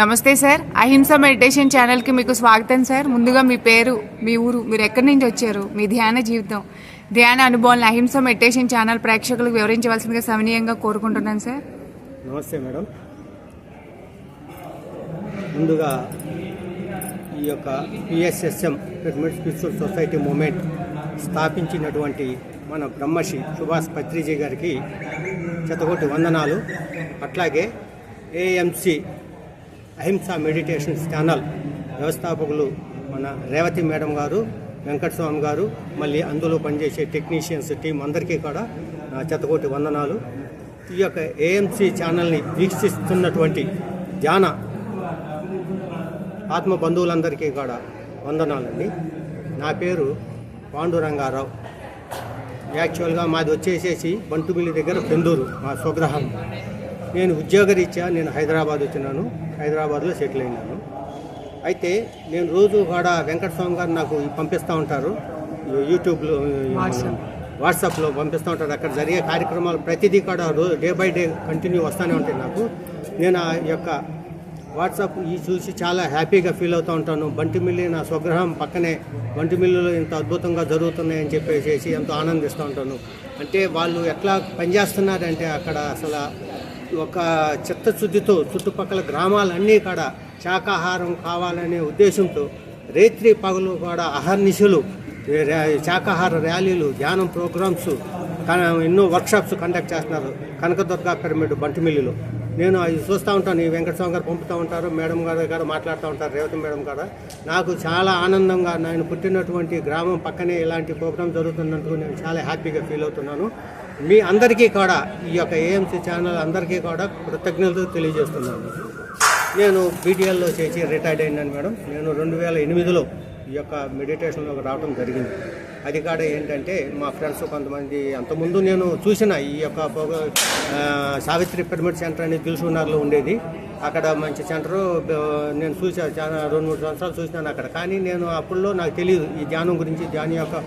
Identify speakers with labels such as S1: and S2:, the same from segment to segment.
S1: నమస్తే సార్. అహింస మెడిటేషన్ ఛానల్కి మీకు స్వాగతం సార్. ముందుగా మీ పేరు మీ ఊరు మీరు ఎక్కడి నుంచి వచ్చారు? మీ ధ్యాన జీవితం. ధ్యాన అనుభవాలను అహింస మెడిటేషన్ ఛానల్ ప్రేక్షకులకు వివరించవలసిందిగా సమనీయంగా కోరుకుంటున్నాను సార్.
S2: నమస్తే మేడం. ముందుగా ఈ యొక్క PSSM pyramid spiritual society movement స్థాపించినటువంటి మన బ్రహ్మశ్రీ సుభాష్ పత్రిజీ గారికి శతకోటి వందనాలు. అట్లాగే ఏఎంసి అహింస మెడిటేషన్ ఛానల్ వ్యవస్థాపకులు మన రేవతి మేడం గారు వెంకటస్వామి గారు మళ్ళీ అందులో పనిచేసే టెక్నీషియన్స్ టీం అందరికీ కూడా నా చెత్తకోటి వందనాలు. ఈ యొక్క ఏఎంసి ఛానల్ని వీక్షిస్తున్నటువంటి ధ్యాన ఆత్మ బంధువులందరికీ కూడా వందనాలండి. నా పేరు పాండురంగారావు. యాక్చువల్గా మాది వచ్చేసేసి బంటుమిల్లి దగ్గర పెందూరు మా స్వగ్రహం నేను ఉద్యోగరీత్యా నేను హైదరాబాద్ వచ్చినాను. హైదరాబాద్లో సెటిల్ అయినాను. అయితే నేను రోజు కూడా వెంకటస్వామి గారు నాకు పంపిస్తూ ఉంటారు. యూట్యూబ్లో
S1: వాట్సాప్.
S2: వాట్సాప్లో పంపిస్తూ ఉంటారు. అక్కడ జరిగే కార్యక్రమాలు ప్రతిదీ కూడా రోజు డే బై డే కంటిన్యూ వస్తూనే ఉంటాయి నాకు. నేను ఆ యొక్క వాట్సాప్ ఈ చూసి చాలా హ్యాపీగా ఫీల్ అవుతూ ఉంటాను. బంటిమిల్లి నా స్వగ్రహం పక్కనే బంటిమిల్లులో ఇంత అద్భుతంగా జరుగుతున్నాయని చెప్పేసి ఎంతో ఆనందిస్తూ ఉంటాను. అంటే వాళ్ళు ఎట్లా పనిచేస్తున్నారంటే అక్కడ అసలు ఒక చిత్తశుద్ధితో చుట్టుపక్కల గ్రామాలన్నీ కూడా శాకాహారం కావాలనే ఉద్దేశంతో రేత్రి పగలు కూడా అహర్నిశలు శాకాహార ర్యాలీలు ధ్యానం ప్రోగ్రామ్స్ ఎన్నో వర్క్షాప్స్ కండక్ట్ చేస్తున్నారు కనకదుర్గ పిరమిడ్ బంటిమిల్లిలో నేను అవి చూస్తూ ఉంటాను ఈ వెంకటస్వామి గారు పంపుతూ ఉంటారు మేడం గారు గారు మాట్లాడుతూ ఉంటారు రేవతి మేడం గారు. నాకు చాలా ఆనందంగా నేను పుట్టినటువంటి గ్రామం పక్కనే ఇలాంటి ప్రోగ్రామ్ జరుగుతున్నందుకు నేను చాలా హ్యాపీగా ఫీల్ అవుతున్నాను. మీ అందరికీ కూడా ఈ యొక్క ఏఎంసీ ఛానల్ అందరికీ కూడా కృతజ్ఞతలు తెలియజేస్తున్నాను. నేను బీటీఎల్లో చేసి రిటైర్డ్ అయినాను మేడం. నేను రెండు వేల ఎనిమిదిలో ఈ యొక్క మెడిటేషన్లోకి రావడం జరిగింది. అది కాడ ఏంటంటే మా ఫ్రెండ్స్ కొంతమంది అంతకుముందు నేను చూసిన ఈ యొక్క సావిత్రి పిరమిడ్ సెంటర్ అనేది దిల్సునార్లో ఉండేది. అక్కడ మంచి సెంటరు నేను చూసాను చాలా రెండు మూడు సంవత్సరాలు చూసినాను అక్కడ. కానీ నేను అప్పుడులో నాకు తెలియదు ఈ ధ్యానం గురించి ధ్యానం యొక్క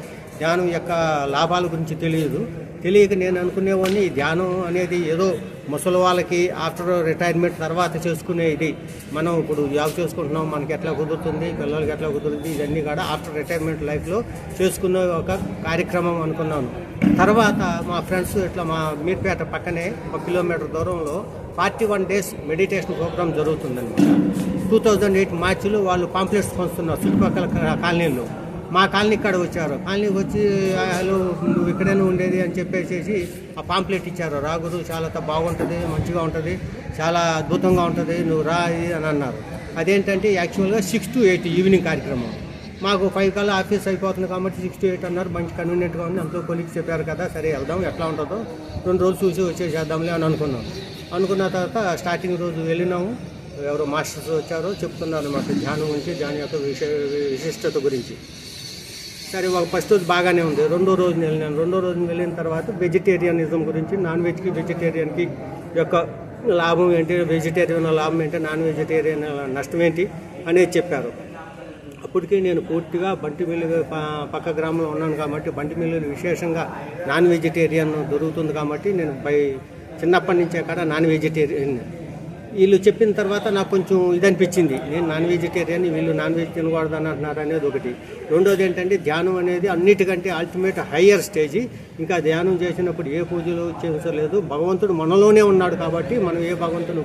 S2: ధ్యానం యొక్క లాభాల గురించి తెలియదు. తెలియక నేను అనుకునేవాడిని ధ్యానం అనేది ఏదో ముసలి వాళ్ళకి ఆఫ్టర్ రిటైర్మెంట్ తర్వాత చేసుకునే ఇది మనం ఇప్పుడు జాబ్ చేసుకుంటున్నాం మనకి ఎట్లా కుదురుతుంది పిల్లలకి ఎట్లా కుదురుతుంది ఇవన్నీ కూడా ఆఫ్టర్ రిటైర్మెంట్ లైఫ్లో చేసుకునే ఒక కార్యక్రమం అనుకున్నాను. తర్వాత మా ఫ్రెండ్స్ ఇట్లా మా మీర్పేట పక్కనే ఒక కిలోమీటర్ దూరంలో forty one days meditation programme జరుగుతుందన్నమాట. టూ థౌజండ్ ఎయిట్ మార్చిలో వాళ్ళు పాంప్లెట్స్ పంచుతున్నారు చుట్టుపక్కల కా- కాలనీల్లో. మా కాలనీ ఇక్కడ వచ్చారు. కాలనీకి వచ్చి "ఆ, నువ్వు ఇక్కడైనా ఉండేది అని చెప్పేసి ఆ పాంప్లెట్ ఇచ్చారు. రాగురు చాలా బాగుంటుంది మంచిగా ఉంటుంది చాలా అద్భుతంగా ఉంటుంది నువ్వు రా ఇది అని అన్నారు. అదేంటంటే యాక్చువల్గా సిక్స్ టు ఎయిట్ ఈవినింగ్ కార్యక్రమం. మాకు ఫైవ్ కల్లా ఆఫీస్ అయిపోతుంది కాబట్టి సిక్స్ టు ఎయిట్ అన్నారు. మంచి కన్వీనియంట్గా ఉంది. అంతా కొలికి చెప్పారు కదా సరే వెళ్దాం ఎట్లా ఉంటుందో రెండు రోజులు చూసి వచ్చేసేద్దాంలే అని అనుకున్నాం. అనుకున్న తర్వాత స్టార్టింగ్ రోజు వెళ్ళినాము. ఎవరో మాస్టర్స్ వచ్చారో చెప్తున్నారు మాకు ధ్యానం గురించి ధ్యానం యొక్క విశే విశిష్టత గురించి. సరే ఒక ఫస్ట్ రోజు బాగానే ఉంది. రెండో రోజు వెళ్ళినాను. రెండో రోజు వెళ్ళిన తర్వాత వెజిటేరియనిజం గురించి నాన్ వెజ్కి వెజిటేరియన్కి యొక్క లాభం ఏంటి? వెజిటేరియన్ లాభం ఏంటి? నాన్ వెజిటేరియన్ నష్టం ఏంటి? అనేది చెప్పారు. అప్పటికే నేను పూర్తిగా బంటిమిల్లు పక్క గ్రామంలో ఉన్నాను కాబట్టి బంటిమిల్లు విశేషంగా నాన్ వెజిటేరియన్ దొరుకుతుంది కాబట్టి నేను బై చిన్నప్పటి నుంచే కూడా నాన్ వెజిటేరియన్ వీళ్ళు చెప్పిన తర్వాత నాకు కొంచెం ఇది అనిపించింది. నేను నాన్ వెజిటేరియన్ వీళ్ళు నాన్ వెజ్ తినకూడదు అని అంటున్నారు అనేది ఒకటి. రెండోది ఏంటంటే ధ్యానం అనేది అన్నిటికంటే అల్టిమేట్ హయ్యర్ స్టేజ్ ఇంకా ధ్యానం చేసినప్పుడు ఏ పూజలు చేసలేదు భగవంతుడు మనలోనే ఉన్నాడు కాబట్టి మనం ఏ భగవంతుని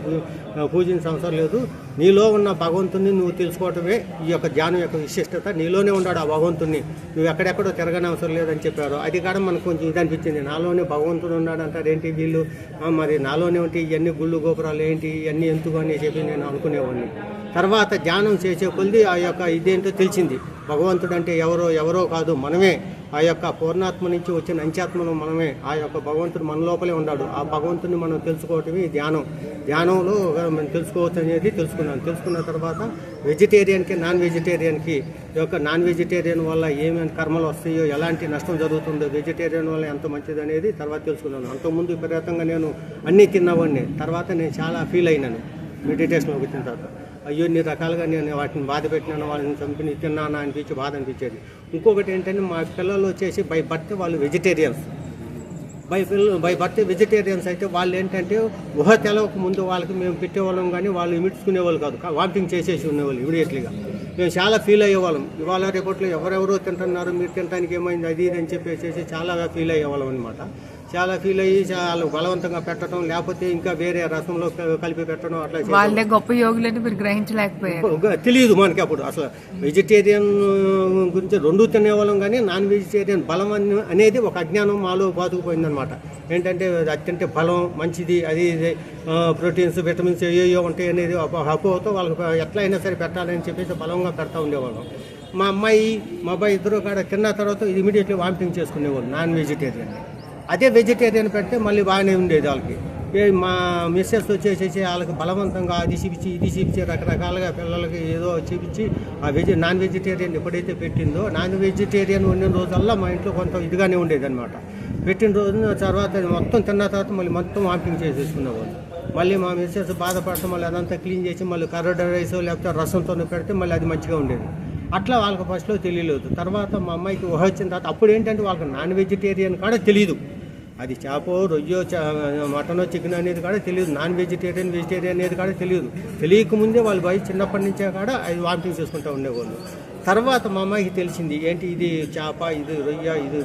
S2: పూజించిన అవసరం లేదు. నీలో ఉన్న భగవంతుని నువ్వు తెలుసుకోవటమే ఈ యొక్క ధ్యానం యొక్క విశిష్టత. నీలోనే ఉన్నాడు ఆ భగవంతుని నువ్వు ఎక్కడెక్కడో తిరగని అవసరం లేదని చెప్పారు. అది కూడా మనకు కొంచెం ఇది అనిపించింది. నాలోనే భగవంతుడు ఉన్నాడు అంటారు ఏంటి వీళ్ళు? మరి నాలోనే ఉంటే ఇవన్నీ గుళ్ళు గోపురాలు ఏంటి? ఇవన్నీ ఎందుకు అని చెప్పి నేను అనుకునేవాడిని. తర్వాత ధ్యానం చేసే కొద్ది ఆ యొక్క ఇదేంటో తెలిసింది. భగవంతుడు అంటే ఎవరో ఎవరో కాదు మనమే. ఆ యొక్క పూర్ణాత్మ నుంచి వచ్చిన అంత్యాత్మను మనమే. ఆ యొక్క భగవంతుడు మన లోపలే ఉన్నాడు. ఆ భగవంతుని మనం తెలుసుకోవటమే ఈ ధ్యానం. ధ్యానంలో మనం తెలుసుకోవచ్చు అనేది తెలుసుకున్నాను. తెలుసుకున్న తర్వాత వెజిటేరియన్కి నాన్ వెజిటేరియన్కి ఈ యొక్క నాన్ వెజిటేరియన్ వల్ల ఏమేమి కర్మలు వస్తాయో ఎలాంటి నష్టం జరుగుతుందో వెజిటేరియన్ వల్ల ఎంత మంచిది అనేది తర్వాత తెలుసుకున్నాను. అంతకుముందు విపరీతంగా నేను అన్నీ తిన్నవాడిని. తర్వాత నేను చాలా ఫీల్ అయినాను. మెడిటేషన్లోకి వచ్చిన తర్వాత. అయ్యో ఇన్ని రకాలుగా నేను వాటిని బాధ పెట్టినాను వాళ్ళని చంపిని తిన్నాను అనిపించి బాధ అనిపించేది. ఇంకొకటి ఏంటంటే మా పిల్లలు వచ్చేసి బై బర్త్ వాళ్ళు వెజిటేరియన్స్. బై పిల్ల బై బర్త్ వెజిటేరియన్స్ అయితే వాళ్ళు ఏంటంటే ఊహ తెలవక ముందు వాళ్ళకి మేము పెట్టేవాళ్ళం కానీ వాళ్ళు ఇమిడ్చుకునేవాళ్ళు కాదు. వామిటింగ్ చేసేసి ఉండేవాళ్ళు ఇమీడియట్లీగా. మేము చాలా ఫీల్ అయ్యేవాళ్ళం. ఇవాళ రేపట్లో ఎవరెవరో తింటున్నారు మీరు తినడానికి ఏమైంది అది ఇది అని చెప్పేసి చాలా ఫీల్ అయ్యేవాళ్ళం అనమాట చాలా ఫీల్ అయ్యి చాలా బలవంతంగా పెట్టడం లేకపోతే ఇంకా వేరే రసంలో కలిపి పెట్టడం అట్లా.
S1: వాళ్ళే గొప్ప యోగులని మీరు గ్రహించలేకపోయారు.
S2: తెలియదు మనకి అప్పుడు. అసలు వెజిటేరియన్ గురించి రెండు తినేవాళ్ళం కానీ నాన్ వెజిటేరియన్ బలం అనే- అనేది ఒక అజ్ఞానం మాలో బాతుకుపోయిందనమాట ఏంటంటే తింటే బలం మంచిది అది ఇది ప్రోటీన్స్ విటమిన్స్ ఏయో ఉంటాయి అనేది అపోహతో వాళ్ళకి ఎట్లా అయినా సరే పెట్టాలని చెప్పేసి బలంగా పెడతా ఉండేవాళ్ళం. మా అమ్మాయి మా అబ్బాయి ఇద్దరు కాడ తిన్న తర్వాత ఇమీడియట్లీ వామిటింగ్ చేసుకునేవాళ్ళు నాన్ వెజిటేరియన్ అదే వెజిటేరియన్ పెడితే మళ్ళీ బాగానే ఉండేది వాళ్ళకి. ఏ మా మిస్సెస్ వచ్చేసేసి వాళ్ళకి బలవంతంగా అది చూపించి ఇది చూపించి రకరకాలుగా పిల్లలకి ఏదో చూపించి ఆ వెజి నాన్ వెజిటేరియన్ ఎప్పుడైతే పెట్టిందో నాన్ వెజిటేరియన్ ఉండిన రోజల్లా మా ఇంట్లో కొంత ఇదిగానే ఉండేది అనమాట పెట్టిన రోజున తర్వాత మొత్తం తిన్న తర్వాత మళ్ళీ మొత్తం వామిటింగ్ చేసేసుకునేవాళ్ళు మళ్ళీ మా మిస్సెస్ బాధపడతాం మళ్ళీ అదంతా క్లీన్ చేసి మళ్ళీ కర్రడ రైస్ లేకపోతే రసంతో పెడితే మళ్ళీ అది మంచిగా ఉండేది. అట్లా వాళ్ళకి ఫస్ట్లో తెలియలేదు. తర్వాత మా అమ్మాయికి ఊహ వచ్చిన తర్వాత అప్పుడు ఏంటంటే వాళ్ళకి నాన్ వెజిటేరియన్ కూడా తెలియదు అది చేప రొయ్యో మటనో చికెన్ అనేది కూడా తెలియదు. నాన్ వెజిటేరియన్ వెజిటేరియన్ అనేది కూడా తెలియదు. తెలియక ముందే వాళ్ళు బయట చిన్నప్పటి నుంచే కూడా అది వామిటింగ్ చేసుకుంటూ ఉండేవాళ్ళు. తర్వాత మా అమ్మాయికి తెలిసింది ఏంటి ఇది చేప ఇది రొయ్య ఇది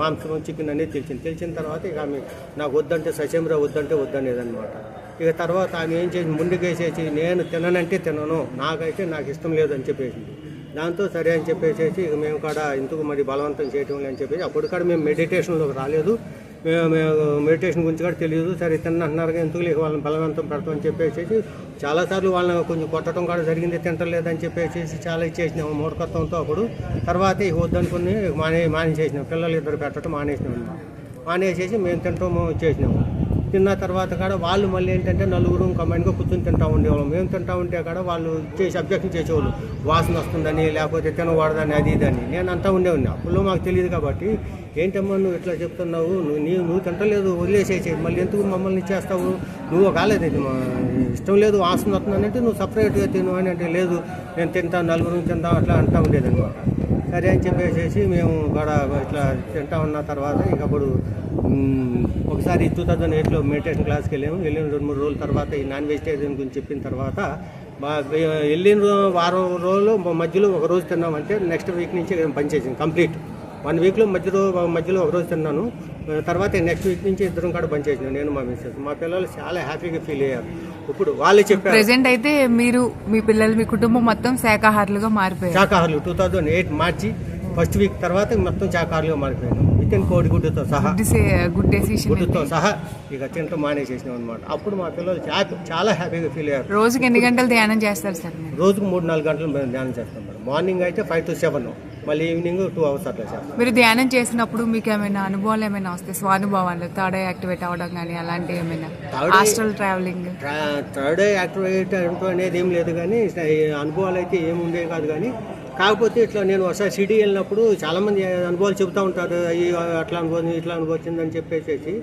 S2: మాంసం చికెన్ అనేది తెలిసింది. తెలిసిన తర్వాత ఇక ఆమె నాకు వద్దంటే ససేమిరా వద్దంటే వద్దనేదనమాట ఇక తర్వాత ఆమె ఏం చేసి ముందుకేసేసి నేను తిననంటే తినను నాకైతే నాకు ఇష్టం లేదని చెప్పేసింది. దాంతో సరే అని చెప్పేసి ఇక మేము కాడ ఇందుకు మరి బలవంతం చేయటం అని చెప్పేసి అప్పుడు కూడా మేము మెడిటేషన్లోకి రాలేదు. మేము మెడిటేషన్ గురించి కూడా తెలియదు. సరే తిన్నంటున్నారు ఎందుకు లేక వాళ్ళని బలవంతం పెడతాం అని చెప్పేసి చాలాసార్లు వాళ్ళని కొంచెం కొట్టడం కూడా జరిగింది తింటలేదని చెప్పేసి చాలా ఇచ్చేసినాము మూర్ఖత్వంతో అప్పుడు. తర్వాత ఇక వద్దనుకుని మానే మానేసేసినాం. పిల్లలు ఇద్దరు పెట్టడం మానేసినాం మానేసేసి మేము తింటాము చేసినాము. తిన్న తర్వాత కూడా వాళ్ళు మళ్ళీ ఏంటంటే నలుగురు కమాండ్గా కూర్చొని తింటా ఉండేవాళ్ళం. మేము తింటా ఉంటే కూడా వాళ్ళు చేసి అబ్జెక్షన్ చేసేవాళ్ళు. వాసన వస్తుందని లేకపోతే తినకూడదని అది ఇదని నేను అంతా ఉండేవాడిని అప్పుడు మాకు తెలియదు కాబట్టి ఏంటమ్మా నువ్వు ఇట్లా చెప్తున్నావు? నువ్వు నీ నువ్వు తింటలేదు వదిలేసేసి మళ్ళీ ఎందుకు మమ్మల్ని చేస్తావు నువ్వు కాలేదు ఇది మా ఇష్టం లేదు వాసన వస్తుందంటే నువ్వు సపరేట్గా తిను అని అంటే లేదు నేను తింటాను నలుగురు తింటాం అట్లా అంటూ ఉండేదనమాట సరే అని చెప్పేసి మేము కూడా ఇట్లా తింటా ఉన్న తర్వాత ఇక అప్పుడు ఒకసారి టూ థౌజండ్ ఎయిట్లో మెడిటేషన్ క్లాస్కి వెళ్ళాము. వెళ్ళిన రెండు మూడు రోజుల తర్వాత ఈ నాన్ వెజిటేరియన్ గురించి చెప్పిన తర్వాత వెళ్ళిన రో- వారం రోజులు మధ్యలో ఒక రోజు తిన్నామంటే నెక్స్ట్ వీక్ నుంచి పనిచేసింది కంప్లీట్. వన్ వీక్లో మధ్యలో మధ్యలో ఒక రోజు తిన్నాను. తర్వాత నెక్స్ట్ వీక్ నుంచి ఇద్దరం కూడా పనిచేసినాం నేను మా మిస్సెస్ మా పిల్లలు చాలా హ్యాపీగా ఫీల్ అయ్యారు. ఇప్పుడు వాళ్ళే చెప్పారు.
S1: ప్రెసెంట్ అయితే మీరు మీ పిల్లలు మీ కుటుంబం మొత్తం శాకాహారులుగా మారిపోయారు.
S2: శాకాహారులు. టూ థౌజండ్ ఎయిట్ మార్చి ఫస్ట్ వీక్ తర్వాత మొత్తం శాకాహారులుగా మారిపోయాను. విత్ ఇన్ కోడిగుడ్డుతో సహా. గుడ్డుతో సహా ఇక తింటూ మానేసేసినాం అనమాట అప్పుడు మా పిల్లలు చాలా హ్యాపీగా ఫీల్ అయ్యారు.
S1: రోజుకి ఎన్ని గంటలు ధ్యానం చేస్తారు సార్
S2: రోజుకు మూడు నాలుగు గంటలు ధ్యానం చేస్తాం మేడం. మార్నింగ్ అయితే ఫైవ్ టు సెవెన్ మళ్ళీ ఈవినింగ్ టూ అవర్స్ అట్లా చేస్తాం.
S1: మీరు ధ్యానం చేసినప్పుడు మీకు ఏమైనా అనుభవాలు ఏమైనా వస్తాయి స్వానుభవాలు థర్డ్ ఐ యాక్టివేట్ అవ్వడం కానీ అలాంటివి ఏమైనా? హాస్టల్ ట్రావెలింగ్
S2: థర్డ్ యాక్టివేట్ అంటూ అనేది ఏం లేదు కానీ అనుభవాలు అయితే ఏమి ఉండేవి కాదు కానీ కాకపోతే ఇట్లా నేను ఒకసారి సిటీ వెళ్ళినప్పుడు చాలామంది అనుభవాలు చెబుతూ ఉంటారు అట్లా అనుభవం ఇట్లా అనుభవించింది అని చెప్పేసి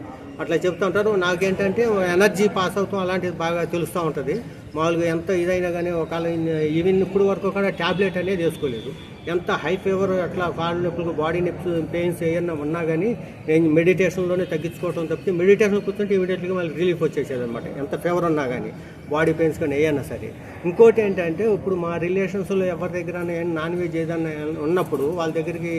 S2: అట్లా చెప్తూ ఉంటారు. నాకేంటంటే ఎనర్జీ పాస్ అవుతాం అలాంటిది బాగా తెలుస్తూ ఉంటుంది. మామూలుగా ఎంత ఇదైనా కానీ ఒకవేళ ఈవెన్ ఇప్పుడు వరకు కూడా ట్యాబ్లెట్ అనేది వేసుకోలేదు. ఎంత హై ఫీవర్ అట్లా కాళ్ళు నొప్పులు బాడీ నొప్పి పెయిన్స్ ఏమన్నా ఉన్నా కానీ నేను మెడిటేషన్లోనే తగ్గించుకోవడం తప్పితే మెడిటేషన్ కూర్చుంటే ఇమీడియట్గా మళ్ళీ రిలీఫ్ వచ్చేసేది అనమాట ఎంత ఫీవర్ ఉన్నా కానీ బాడీ పెయిన్స్ కానీ ఏమన్నా సరే. ఇంకోటి ఏంటంటే ఇప్పుడు మా రిలేషన్స్లో ఎవరి దగ్గర నాన్ వెజ్ ఏదన్నా ఉన్నప్పుడు వాళ్ళ దగ్గరికి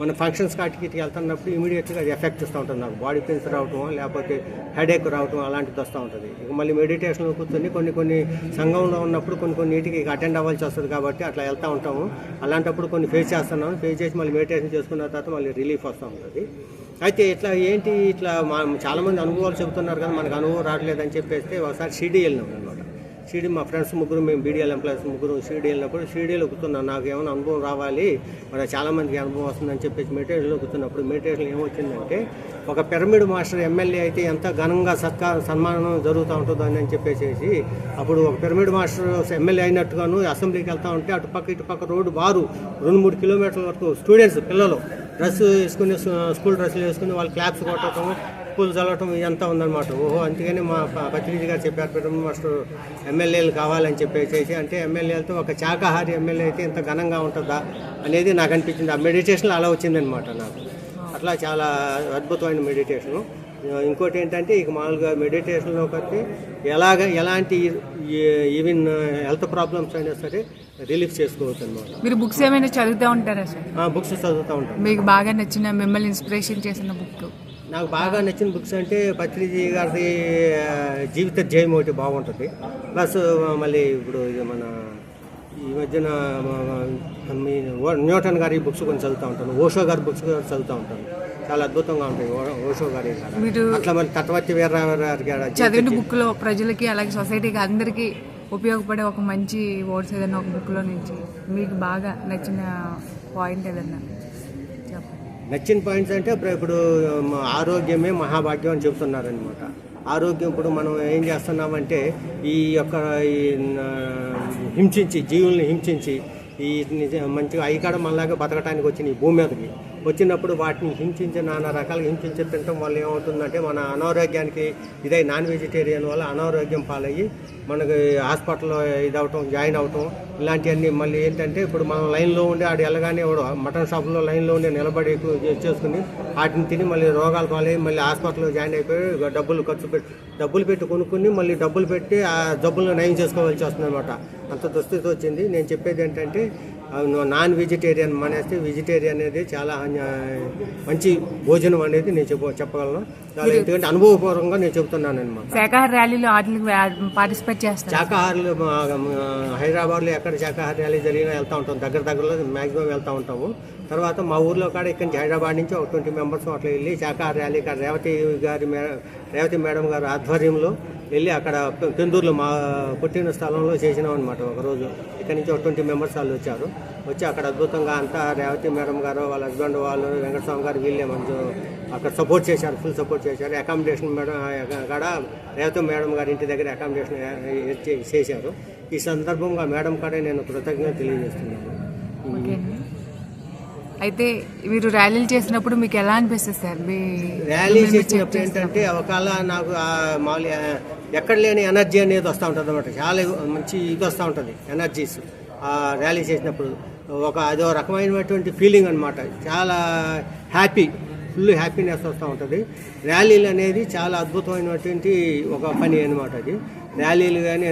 S2: మన ఫంక్షన్స్ కాటికి వెళ్తున్నప్పుడు ఇమీడియట్గా అది ఎఫెక్ట్ ఇస్తూ ఉంటుంది నాకు. బాడీ పెయిన్స్ రావటం లేకపోతే హెడేక్ రావటం అలాంటిది వస్తూ ఉంటుంది. ఇక మళ్ళీ మెడిటేషన్లో కూర్చొని కొన్ని కొన్ని సంఘంలో ఉన్నప్పుడు కొన్ని కొన్ని నీటికి అటెండ్ అవ్వాల్సి వస్తుంది కాబట్టి అట్లా వెళ్తూ ఉంటాము. అలాంటప్పుడు కొన్ని ఫేస్ చేస్తున్నాము ఫేస్ చేసి మళ్ళీ మెడిటేషన్ చేసుకున్న తర్వాత మళ్ళీ రిలీఫ్ వస్తూ ఉంటుంది. అయితే ఇట్లా ఏంటి ఇట్లా మా చాలామంది అనుభవాలు చెబుతున్నారు కదా మనకు అనుభవం రావట్లేదని చెప్పేస్తే ఒకసారి షిరిడి వెళ్ళినాం అనమాట షీడీ మా ఫ్రెండ్స్ ముగ్గురు మేము బీడీఎల్ ఎంప్లాయీస్ ముగ్గురు షీడీ వెళ్ళినప్పుడు షిరిడీలో ఎక్కుతున్నాను నాకు ఏమైనా అనుభవం రావాలి? మరి చాలామందికి అనుభవం వస్తుందని చెప్పేసి మెటీరియల్ కూర్చున్నప్పుడు మెటీరియల్ ఏమొచ్చిందంటే ఒక పిరమిడ్ మాస్టర్ ఎమ్మెల్యే అయితే ఎంత ఘనంగా సత్కార సన్మానం జరుగుతూ ఉంటుందని అని చెప్పేసి అప్పుడు ఒక పిరమిడ్ మాస్టర్ ఎమ్మెల్యే అయినట్టుగాను అసెంబ్లీకి వెళ్తా ఉంటే అటు పక్క ఇటు పక్క రోడ్డు బారు రెండు మూడు కిలోమీటర్ల వరకు స్టూడెంట్స్ పిల్లలు డ్రెస్ వేసుకుని స్కూల్ డ్రెస్సులు వేసుకుని వాళ్ళు క్లాప్స్ కొట్టడం పూలు చల్లటం ఇదంతా ఉందన్నమాట. ఓహో అందుకని మా ప- పత్రిజీ గారు చెప్పారు పిరమిడ్ మాస్టర్ ఎమ్మెల్యేలు కావాలని చెప్పేసి అంటే ఎమ్మెల్యేలతో ఒక శాకాహారి ఎమ్మెల్యే అయితే ఇంత ఘనంగా ఉంటుందా అనేది నాకు అనిపించింది. ఆ మెడిటేషన్లో అలా వచ్చిందనమాట నాకు. అట్లా చాలా అద్భుతమైన మెడిటేషను. ఇంకోటి ఏంటంటే ఇక మామూలుగా మెడిటేషన్లోకి వస్తే ఎలాగ ఎలాంటి ఈవెన్ హెల్త్ ప్రాబ్లమ్స్ అయినా సరే రిలీఫ్ చేసుకోవచ్చు అనమాట
S1: మీరు బుక్స్ ఏమైనా చదువుతూ ఉంటారా సార్?
S2: బుక్స్ చదువుతూ ఉంటాను.
S1: మీకు బాగా నచ్చిన మిమ్మల్ని ఇన్స్పిరేషన్ చేసిన బుక్.
S2: నాకు బాగా నచ్చిన బుక్స్ అంటే పత్రిజీ గారి జీవిత జయం ఒకటి బాగుంటుంది. ప్లస్ మళ్ళీ ఇప్పుడు ఇది మన ఈ మధ్యన న్యూటన్ గారి బుక్స్ కొన్ని చదువుతూ ఉంటాను. ఓషో గారి బుక్స్ కూడా చదువుతూ ఉంటాను. చాలా అద్భుతంగా ఉంటాయి ఓషో గారి అట్లా మరి తత్వతి వీరరావు
S1: చదివిన బుక్లో ప్రజలకి అలాగే సొసైటీకి అందరికీ ఉపయోగపడే ఒక మంచి వర్డ్స్ ఏదైనా ఒక బుక్లో నుంచి మీకు బాగా నచ్చిన పాయింట్ ఏదన్నా
S2: నచ్చిన పాయింట్స్ అంటే ఇప్పుడు- ఇప్పుడు ఆరోగ్యమే మహాభాగ్యం అని చెప్తున్నారనమాట ఆరోగ్యం ఇప్పుడు మనం ఏం చేస్తున్నామంటే ఈ యొక్క ఈ హింసించి జీవుల్ని హింసించి ఈ మంచిగా అవి కూడా మనలాగా బతకడానికి వచ్చిన ఈ భూమి మీదకి వచ్చినప్పుడు వాటిని హింసించి నానా రకాలుగా హింసించి తినటం వల్ల ఏమవుతుందంటే మన అనారోగ్యానికి ఇదే నాన్ వెజిటేరియన్ వల్ల అనారోగ్యం పాలయ్యి మనకి హాస్పిటల్లో ఇది అవటం జాయిన్ అవటం ఇలాంటివన్నీ మళ్ళీ ఏంటంటే ఇప్పుడు మనం లైన్లో ఉండి ఆడు వెళ్ళగానే మటన్ షాప్లో లైన్లో ఉండి నిలబడి చేసుకుని వాటిని తిని మళ్ళీ రోగాలు పాలయ్యి మళ్ళీ హాస్పిటల్లో జాయిన్ అయిపోయి డబ్బులు ఖర్చు పెట్టి డబ్బులు పెట్టి కొనుక్కుని మళ్ళీ డబ్బులు పెట్టి ఆ జబ్బులను నయం చేసుకోవాల్సి వస్తుంది అనమాట అంత దుస్థితి వచ్చింది. నేను చెప్పేది ఏంటంటే నాన్ వెజిటేరియన్ మానేస్తే వెజిటేరియన్ అనేది చాలా మంచి భోజనం అనేది నేను చెప్ప చెప్పగలను. ఎందుకంటే అనుభవపూర్వకంగా నేను చెప్తున్నాను అనమాట
S1: శాకాహార ర్యాలీలో పార్టిసిపేట్
S2: మా- మా హైదరాబాద్లో ఎక్కడ శాకాహార ర్యాలీ జరిగినా వెళ్తూ ఉంటాం. దగ్గర దగ్గరలో మ్యాక్సిమం వెళ్తూ ఉంటాము. తర్వాత మా ఊర్లో కాడ ఇక్కడ నుంచి హైదరాబాద్ నుంచి ఒక ట్వంటీ మెంబర్స్ అట్లా వెళ్ళి శాఖ ర్యాలీ కాడ రేవతి గారి రేవతి మేడం గారు ఆధ్వర్యంలో వెళ్ళి అక్కడ పె- పెందూరులో మా పుట్టిన స్థలంలో చేసినాం అనమాట ఒకరోజు ఇక్కడి నుంచి ఒక ట్వంటీ మెంబర్స్ వాళ్ళు వచ్చారు. వచ్చి అక్కడ అద్భుతంగా అంతా రేవతి మేడం గారు వాళ్ళ హస్బెండ్ వాళ్ళు వెంకటస్వామి గారు వీళ్ళే మంచి అక్కడ సపోర్ట్ చేశారు ఫుల్ సపోర్ట్ చేశారు. అకామిడేషన్ మేడం కాడ రేవతి మేడం గారి ఇంటి దగ్గర అకామిడేషన్ చేశారు. ఈ సందర్భంగా మేడం కాడే నేను కృతజ్ఞత తెలియజేస్తున్నాను.
S1: అయితే మీరు ర్యాలీలు చేసినప్పుడు మీకు ఎలా అనిపిస్తుంది సార్? మీ
S2: ర్యాలీ చేసినప్పుడు ఏంటంటే ఒకవేళ నాకు మామూలు ఎక్కడ లేని ఎనర్జీ అనేది వస్తూ ఉంటుంది అనమాట చాలా మంచి ఇది వస్తూ ఉంటుంది ఎనర్జీస్ ఆ ర్యాలీ చేసినప్పుడు. ఒక అదో రకమైనటువంటి ఫీలింగ్ అనమాట చాలా హ్యాపీ ఫుల్ హ్యాపీనెస్ వస్తూ ఉంటుంది. ర్యాలీలు అనేది చాలా అద్భుతమైనటువంటి ఒక పని అనమాట అది. ర్యాలీలు కానీ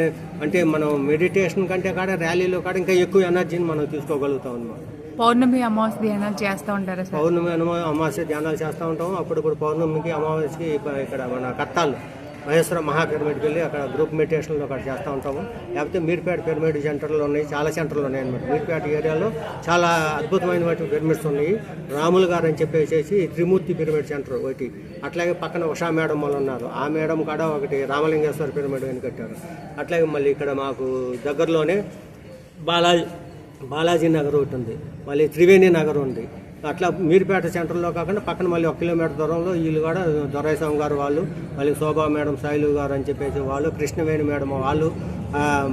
S2: అంటే మనం మెడిటేషన్ కంటే కాడ ర్యాలీలో కాడ ఇంకా ఎక్కువ ఎనర్జీని మనం తీసుకోగలుగుతాం అనమాట
S1: పౌర్ణమి అమావాస్య ధ్యానాలు చేస్తూ ఉంటారా సార్?
S2: పౌర్ణమి అమావాస్య ధ్యానాలు చేస్తూ ఉంటాం. అప్పుడప్పుడు పౌర్ణమికి అమావాస్యకి ఇక్కడ మన కత్తాలు మహేశ్వర మహాపిరమిడ్కి వెళ్ళి అక్కడ గ్రూప్ మెడిటేషన్లో అక్కడ చేస్తూ ఉంటాము. లేకపోతే మీర్పేట పిరమిడ్ సెంటర్లు ఉన్నాయి చాలా సెంటర్లు ఉన్నాయి అనమాట మీర్పేట ఏరియాలో చాలా అద్భుతమైనటువంటి పిరమిడ్స్ ఉన్నాయి. రాములు గారు అని చెప్పేసి త్రిమూర్తి పిరమిడ్ సెంటర్ ఒకటి. అట్లాగే పక్కన ఉషా మేడం వాళ్ళు ఉన్నారు. ఆ మేడం కాడ ఒకటి రామలింగేశ్వర పిరమిడ్ అని కట్టారు. అట్లాగే మళ్ళీ ఇక్కడ మాకు దగ్గరలోనే బాలాజీ బాలాజీ నగర్ ఒకటి ఉంది. మళ్ళీ త్రివేణి నగర్ ఉంది. అట్లా మీరుపేట సెంటర్లో కాకుండా పక్కన మళ్ళీ ఒక కిలోమీటర్ దూరంలో వీళ్ళు కూడా దొరైస్వామి గారు వాళ్ళు మళ్ళీ శోభా మేడం సాయిలు గారు అని చెప్పేసి వాళ్ళు కృష్ణవేణి మేడం వాళ్ళు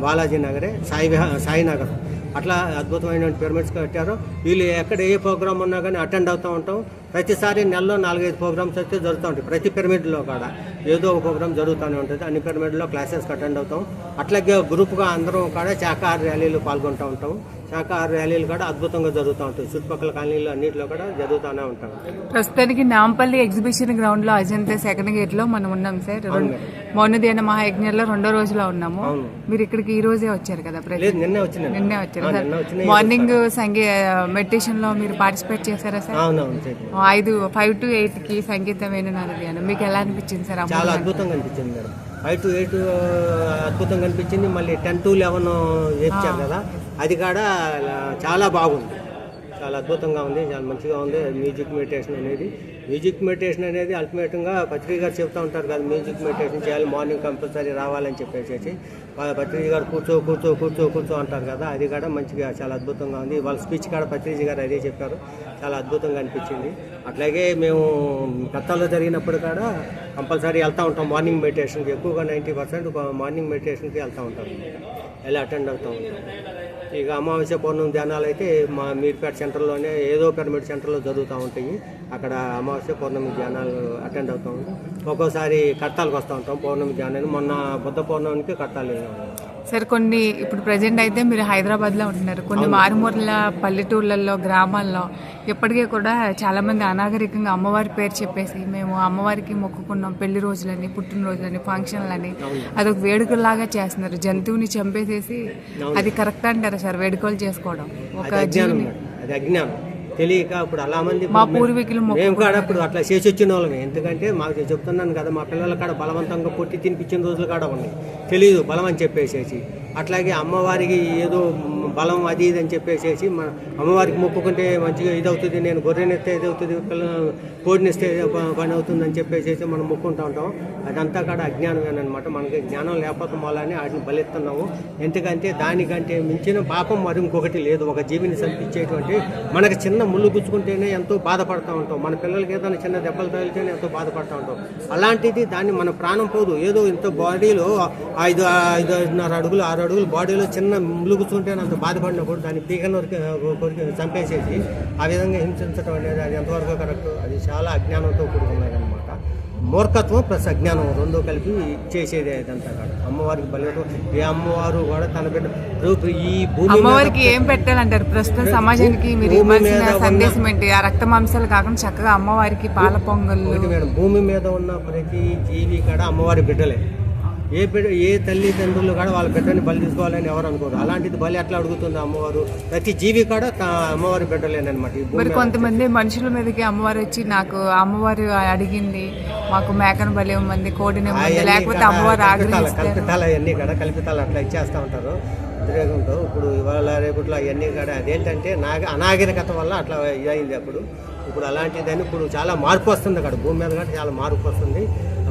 S2: బాలాజీ నగరే సాయి సాయినగర్ సాయి నగర్. అట్లా అద్భుతమైన పిరమిడ్స్ కట్టారు. వీళ్ళు ఎక్కడ ఏ ప్రోగ్రామ్ ఉన్నా కానీ అటెండ్ అవుతూ ఉంటాం. ప్రతిసారి నెలలో నాలుగైదు ప్రోగ్రామ్స్ అయితే జరుగుతూ ఉంటాయి. ప్రతి పిరమిడ్లో కూడా ఏదో ఒక ప్రోగ్రామ్ జరుగుతూనే ఉంటుంది. అన్ని పిరమిడ్లో క్లాసెస్కి అటెండ్ అవుతాం. అట్లాగే గ్రూప్గా అందరం కూడా శాఖాహార ర్యాలీలు పాల్గొంటూ ఉంటాం. శాఖాహార ర్యాలీలు కూడా అద్భుతంగా జరుగుతూ ఉంటాయి. చుట్టుపక్కల కాలనీలు అన్నింటిలో కూడా జరుగుతూనే ఉంటాం
S1: ప్రస్తుతానికి నాంపల్లి ఎగ్జిబిషన్ గ్రౌండ్లో అజంతా సెకండ్ గేట్లో మనం ఉన్నాం సార్. మౌనధ్యాన మహాయజ్ఞంలో రెండో రోజులో ఉన్నాము. మీరు ఇక్కడికి ఈ రోజే వచ్చారు కదా
S2: నిన్నే
S1: వచ్చారు సార్. మార్నింగ్ సంగీ మెడిటేషన్లో మీరు పార్టిసిపేట్ చేశారా సార్. ఐదు ఫైవ్ టు ఎయిట్కి సంగీతం విన్నారు ధ్యానం మీకు ఎలా అనిపించింది సార్?
S2: చాలా అద్భుతంగా అనిపించింది మేడం. ఫైవ్ టు ఎయిట్ అద్భుతంగా అనిపించింది. మళ్ళీ టెన్ టు లెవెన్ చేర్చారు కదా. అది కూడా చాలా బాగుంది. చాలా అద్భుతంగా ఉంది. చాలా మంచిగా ఉంది. మ్యూజిక్ మెడిటేషన్ అనేది. మ్యూజిక్ మెడిటేషన్ అనేది అల్టిమేట్గా పత్రిక గారు చెప్తూ ఉంటారు కదా మ్యూజిక్ మెడిటేషన్ చేయాలి మార్నింగ్ కంపల్సరీ రావాలని చెప్పేసి పత్రిక గారు కూర్చో కూర్చో కూర్చో కూర్చో అంటారు కదా అది కూడా మంచిగా చాలా అద్భుతంగా ఉంది. వాళ్ళ స్పీచ్ కూడా పత్రిక గారు అదే చెప్పారు. చాలా అద్భుతంగా అనిపించింది. అట్లాగే మేము గతంలో జరిగినప్పుడు కూడా కంపల్సరీ వెళ్తూ ఉంటాం. మార్నింగ్ మెడిటేషన్కి ఎక్కువగా నైంటీ పర్సెంట్ మార్నింగ్ మెడిటేషన్కి వెళ్తూ ఉంటాం. వెళ్ళి అటెండ్ అవుతూ ఉంటాం. ఇక అమావాస్య పౌర్ణమి ధ్యానాలు అయితే మా మీర్పేట సెంటర్లోనే ఏదో పిరమిడ్ సెంటర్లో జరుగుతూ ఉంటాయి. అక్కడ అమావాస్య పౌర్ణమి ధ్యానాలు అటెండ్ అవుతూ ఉంటాం. ఒక్కోసారి కట్టాలకు వస్తూ ఉంటాం. పౌర్ణమి ధ్యానాన్ని మొన్న బుద్ధ పౌర్ణమికి కట్టాలి
S1: సార్ కొన్ని ఇప్పుడు ప్రజెంట్ అయితే మీరు హైదరాబాద్లో ఉంటున్నారు. కొన్ని మారుమూల పల్లెటూర్లలో గ్రామాల్లో ఇప్పటికీ కూడా చాలా మంది అనాగరికంగా అమ్మవారి పేరు చెప్పేసి మేము అమ్మవారికి మొక్కుకున్నాం. పెళ్ళి రోజులని పుట్టినరోజులని ఫంక్షన్లని అదొక వేడుకలాగా చేస్తున్నారు. జంతువుని చంపేసేసి అది కరెక్ట్ అంటారా సార్ వేడుకలు చేసుకోవడం? ఒక జీవిని.
S2: అది అజ్ఞానం. తెలియక ఇప్పుడు అలా మంది
S1: మా పూర్వీకులు
S2: మేము కాడ ఇప్పుడు అట్లా చేసి వచ్చిన వాళ్ళమే. ఎందుకంటే మాకు చెప్తున్నాను కదా మా పిల్లల కాడ బలవంతంగా పుట్టి తినిపించిన రోజులు కాడ ఉన్నాయి. తెలియదు బలం అని చెప్పేసేసి. అట్లాగే అమ్మవారికి ఏదో బలం అది ఇది అని చెప్పేసేసి మన అమ్మవారికి మొక్కుకుంటే మంచిగా ఇది అవుతుంది నేను గొర్రెనిస్తే ఇది అవుతుంది పిల్ల కోడినిస్తే పని అవుతుంది అని చెప్పేసేసి మనం మొక్కుంటూ ఉంటాం. అదంతా కూడా అజ్ఞానమేనమాట మనకి జ్ఞానం లేకపోతే మూలాన్ని వాటిని బలిస్తున్నాము ఎందుకంటే దానికంటే మించిన పాపం మరి ఇంకొకటి లేదు. ఒక జీవిని సంపించేటువంటి మనకి చిన్న ముళ్ళు గుచ్చుకుంటేనే ఎంతో బాధపడతా ఉంటాం. మన పిల్లలకి ఏదైనా చిన్న దెబ్బలు తగిలితేనే ఎంతో బాధపడుతూ ఉంటాం. అలాంటిది దాన్ని మన ప్రాణం పోదు. ఏదో ఇంత బాడీలో ఐదు ఐదు ఐదున్నర అడుగులు ఆరు అడుగులు బాడీలో చిన్న ముళ్ళు గుచ్చుకుంటే అంత బాధపడినప్పుడు దాన్ని పీకన కొరికి చంపేసేసి ఆ విధంగా హింసించడం అనేది అది ఎంతవరకు కరెక్ట్ అది చాలా అజ్ఞానంతో కూడుకున్నది అనమాట మూర్ఖత్వం ప్లస్ అజ్ఞానం రెండు కలిపి చేసేది ఇదంతా కూడా అమ్మవారికి బలితో ఏ అమ్మవారు కూడా తన బిడ్డ ఈ భూమి
S1: అమ్మవారికి ఏం పెట్టాలంటారు ప్రస్తుతం సమాజానికి మీరు సందేశం ఏంటి ఆ రక్త మాంసాలు కాకుండా చక్కగా అమ్మవారికి పాల
S2: మేడం భూమి మీద ఉన్న ప్రతి జీవి కూడా అమ్మవారి బిడ్డలే. ఏ ఏ తల్లిదండ్రులు కూడా వాళ్ళ బిడ్డని బలి తీసుకోవాలని ఎవరు అనుకోరు. అలాంటిది బలి ఎట్లా అడుగుతుంది అమ్మవారు? ప్రతి జీవి కూడా త- అమ్మవారి బిడ్డలేనమాట
S1: మరి
S2: మీద.
S1: కొంతమంది మనుషుల మీదకి అమ్మవారు వచ్చి నాకు అమ్మవారు అడిగింది మాకు మేకను బలి ఇవ్వమంది కోడిని లేకపోతే అమ్మవారు
S2: కల్పితాలు అవన్నీ కూడా కల్పితాలు అట్లా ఇచ్చేస్తూ ఉంటారు. వ్యతిరేకంతో ఇప్పుడు ఇవాళ రేపట్లో అవన్నీ కూడా అదేంటంటే నాగ అనాగరికత వల్ల అట్లా ఇదైంది అప్పుడు. ఇప్పుడు అలాంటిదని ఇప్పుడు చాలా మార్పు వస్తుంది అక్కడ. భూమి మీద కూడా చాలా మార్పు వస్తుంది.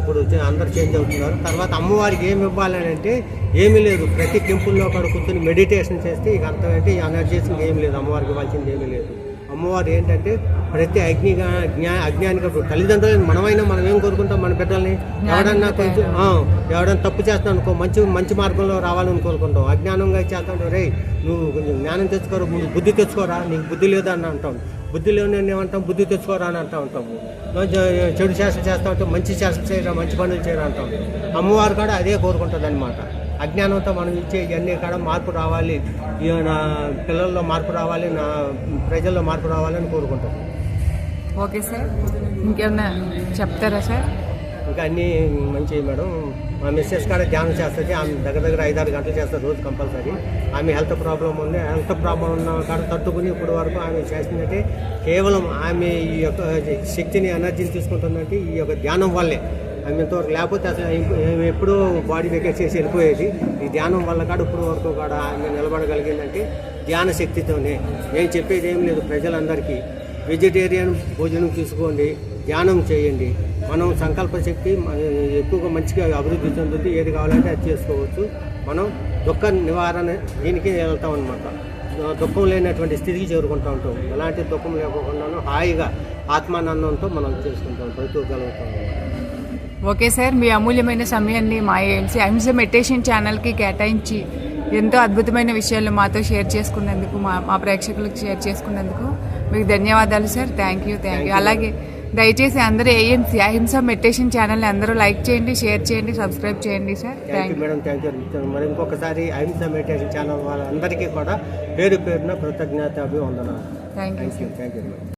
S2: అప్పుడు చే- అందరు చేంజ్ అవుతున్నారు. తర్వాత అమ్మవారికి ఏమి ఇవ్వాలని అంటే ఏమీ లేదు. ప్రతి టెంపుల్లో అక్కడ కూర్చొని మెడిటేషన్ చేస్తే ఇక అంత అంటే ఎనర్జీస్ ఏమీ లేదు. అమ్మవారికి ఇవ్వాల్సింది ఏమీ లేదు. అమ్మవారు ఏంటంటే ప్రతి అగ్ని జ్ఞా అజ్ఞానికి ఇప్పుడు తల్లిదండ్రులు మనమైనా మనం ఏం కోరుకుంటాం మన బిడ్డల్ని? ఎవడన్నా కొంచెం ఎవడన్నా తప్పు చేస్తాను అనుకో మంచి మంచి మార్గంలో రావాలని కోరుకుంటాం. అజ్ఞానంగా చేస్తాడు. రే నువ్వు కొంచెం జ్ఞానం తెచ్చుకోరా ముందు బుద్ధి తెచ్చుకోరా? నీకు బుద్ధి లేదా అని అంటాం. బుద్ధి లేని ఏమంటాం? బుద్ధి తెచ్చుకోరా అని అంటా ఉంటాము. చె- చెడు శాసనం చేస్తా ఉంటే మంచి శాసనం చేయరా మంచి పనులు చేయరా అంటాం. అమ్మవారు కూడా అదే కోరుకుంటుంది అనమాట అజ్ఞానంతో మనం ఇచ్చే ఇవన్నీ కూడా మార్పు రావాలి. నా పిల్లల్లో మార్పు రావాలి నా ప్రజల్లో మార్పు రావాలని కోరుకుంటాం.
S1: Okay sir. ఇంకేమన్నా చెప్తారా సార్?
S2: ఇంకా అన్నీ మంచివి మేడం మా మిస్సెస్ కూడా ధ్యానం చేస్తుంది ఆమె దగ్గర దగ్గర ఐదారు గంటలు చేస్తారు రోజు కంపల్సరీ. ఆమె హెల్త్ ప్రాబ్లం ఉంది హెల్త్ ప్రాబ్లం ఉన్న కాడ తట్టుకుని ఇప్పటి వరకు ఆమె చేసిందంటే కేవలం ఆమె ఈ యొక్క శక్తిని ఎనర్జీని తీసుకుంటుందంటే ఈ యొక్క ధ్యానం వల్లే. ఆమె ఇంతవరకు లేకపోతే అసలు ఆమె ఎప్పుడూ బాడీ వెకేట్ చేసి వెళ్ళిపోయేది. ఈ ధ్యానం వల్ల కాడ ఇప్పుడు వరకు కూడా ఆమె నిలబడగలిగిందంటే ధ్యాన శక్తితోనే. నేను చెప్పేది ఏం లేదు ప్రజలందరికీ. వెజిటేరియన్ భోజనం తీసుకోండి ధ్యానం చేయండి. మనం సంకల్ప శక్తి ఎక్కువగా మంచిగా అభివృద్ధి చెందుతుంది ఏది కావాలంటే అది చేసుకోవచ్చు. మనం దుఃఖ నివారణ దీనికి వెళ్తాం అనమాట దుఃఖం లేనటువంటి స్థితికి చేరుకుంటూ ఉంటాం. ఎలాంటి దుఃఖం లేకోకుండాను హాయిగా ఆత్మానందంతో మనం చేసుకుంటాం బ్రతుకోగలుగుతాం
S1: ఓకే సార్ మీ అమూల్యమైన సమయాన్ని మా ఏఎంసీ అహింస మెడిటేషన్ ఛానల్కి కేటాయించి ఎంతో అద్భుతమైన విషయాలు మాతో షేర్ చేసుకున్నందుకు మా మా ప్రేక్షకులకు షేర్ చేసుకున్నందుకు మీకు ధన్యవాదాలు sir. Thank you thank you. అలాగే దయచేసి అందరూ ఏఎంసీ అహింస మెడిటేషన్ ఛానల్ని అందరూ లైక్ చేయండి షేర్ చేయండి సబ్స్క్రైబ్ చేయండి sir.
S2: Thank
S1: you
S2: madam thank you మరి ఇంకొకసారి అహింస మెడిటేషన్ ఛానల్ వాళ్ళందరికీ కూడా పేరు పేరున కృతజ్ఞత అభివందనాలు
S1: thank you
S2: thank you thank you madam